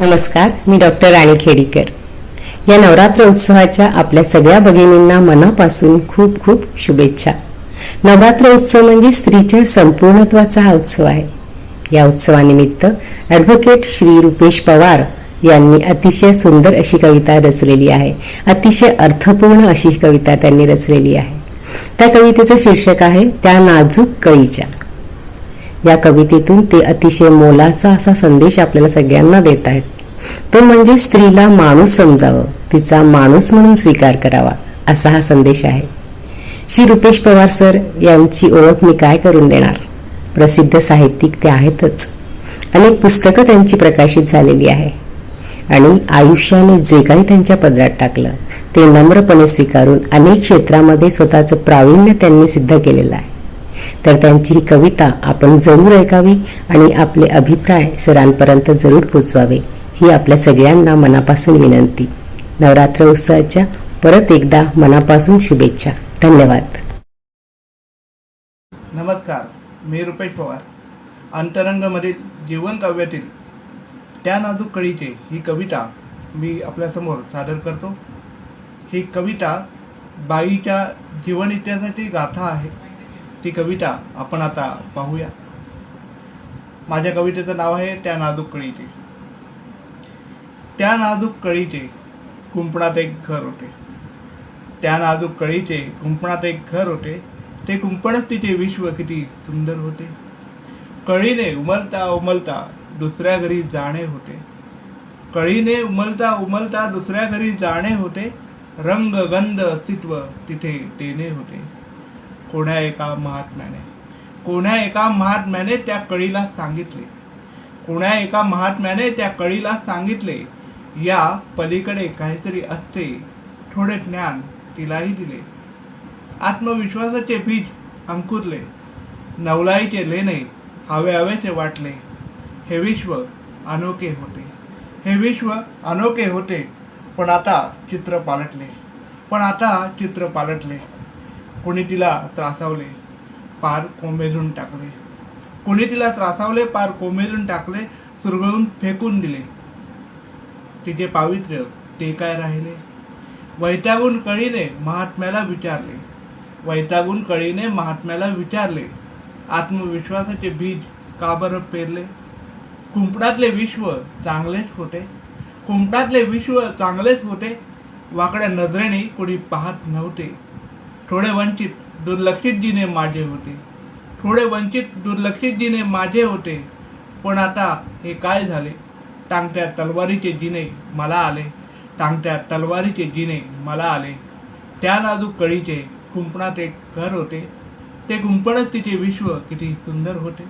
नमस्कार मी डॉक्टर राणी खेडीकर. या नवरात्र उत्सवाच्या आपल्या सगळ्या भगिनींना मनापासून खूप खूप शुभेच्छा. नवरात्र उत्सव म्हणजे स्त्रीच्या संपूर्णत्वाचा हा उत्सव आहे. या उत्सवानिमित्त ॲडव्होकेट श्री रुपेश पवार यांनी अतिशय सुंदर अशी कविता रचलेली आहे. अतिशय अर्थपूर्ण अशी कविता त्यांनी रचलेली आहे. त्या कवितेचं शीर्षक आहे त्या नाजूक कळीच्या. या कवितेतून ते अतिशय मोलाचा असा संदेश आपल्याला सगळ्यांना देत आहेत. तो म्हणजे स्त्रीला माणूस समजावं तिचा माणूस म्हणून स्वीकार करावा असा हा संदेश आहे. श्री रुपेश पवार सर यांची ओळख मी काय करून देणार? प्रसिद्ध साहित्यिक ते आहेतच. अनेक पुस्तकं त्यांची प्रकाशित झालेली आहे. आणि आयुष्याने जे काही त्यांच्या पदरात टाकलं ते नम्रपणे स्वीकारून अनेक क्षेत्रामध्ये स्वतःचं प्रावीण्य त्यांनी सिद्ध केलेलं आहे. तर त्यांची ही कविता आपण जरूर ऐकावी आणि आपले अभिप्राय सरांपर्यंत जरूर पोचवावे. ही आपल्या सगळ्यांना मनापासून विनंती. नवरात्र उत्सवाच्या परत एकदा मनापासून शुभेच्छा. धन्यवाद. नमस्कार मी रुपेश पवार. अंतरंगमधील जीवन काव्यातील त्या नाजूक कळीचे ही कविता मी आपल्यासमोर सादर करतो. ही कविता बाईच्या जीवन इतिहासाची गाथा आहे. ती कविता आपण आता पाहूया. माझ्या कवितेचं नाव आहे त्या नाजूक कळीचे. त्या नाजूक कळीचे कुंपणात एक घर होते. त्या नाजूक कळीचे कुंपणात एक घर होते. ते कुंपणच तिचे विश्व किती सुंदर होते. कळीने उमलता उमलता दुसऱ्या घरी जाणे होते. कळीने उमलता उमलता दुसऱ्या घरी जाणे होते. रंग गंध अस्तित्व तिथे देणे होते. कोण्या एका महात्म्याने? कोण्या एका महात्म्याने त्या कळीला सांगितले? कोण्या एका महात्म्याने त्या कळीला सांगितले? या पलीकडे काहीतरी असते. थोडे ज्ञान तिलाही दिले. आत्मविश्वासाचे बीज अंकुरले. नवलाईचे लेणे हवे हवेचे वाटले. हे विश्व अनोखे होते. हे विश्व अनोखे होते. पण आता चित्र पालटले. पण आता चित्र पालटले. कोणी तिला त्रासावले पार कोमेजून टाकले. कोणी तिला त्रासावले पार कोमेजून टाकले सुरगळून फेकून दिले. तिचे पावित्र्य ते काय राहिले. वैतागून कळीने महात्म्याला विचारले. वैतागून कळीने महात्म्याला विचारले. आत्मविश्वासाचे बीज का बरं पेरले? कुंपणातले विश्व चांगलेच होते. कुंपणातले विश्व चांगलेच होते. वाकड्या नजरेने कोणी पाहत नव्हते. थोडे वंचित दुर्लक्षित जिने माझे होते. थोडे वंचित दुर्लक्षित जिने माझे होते. पण आता हे काय झाले? टांगत्या तलवारीचे जिने मला आले. टांगत्या तलवारीचे जिने मला आले. त्या नाजूक कळीचे कुंपणात एक घर होते. ते कुंपणच तिचे विश्व किती सुंदर होते.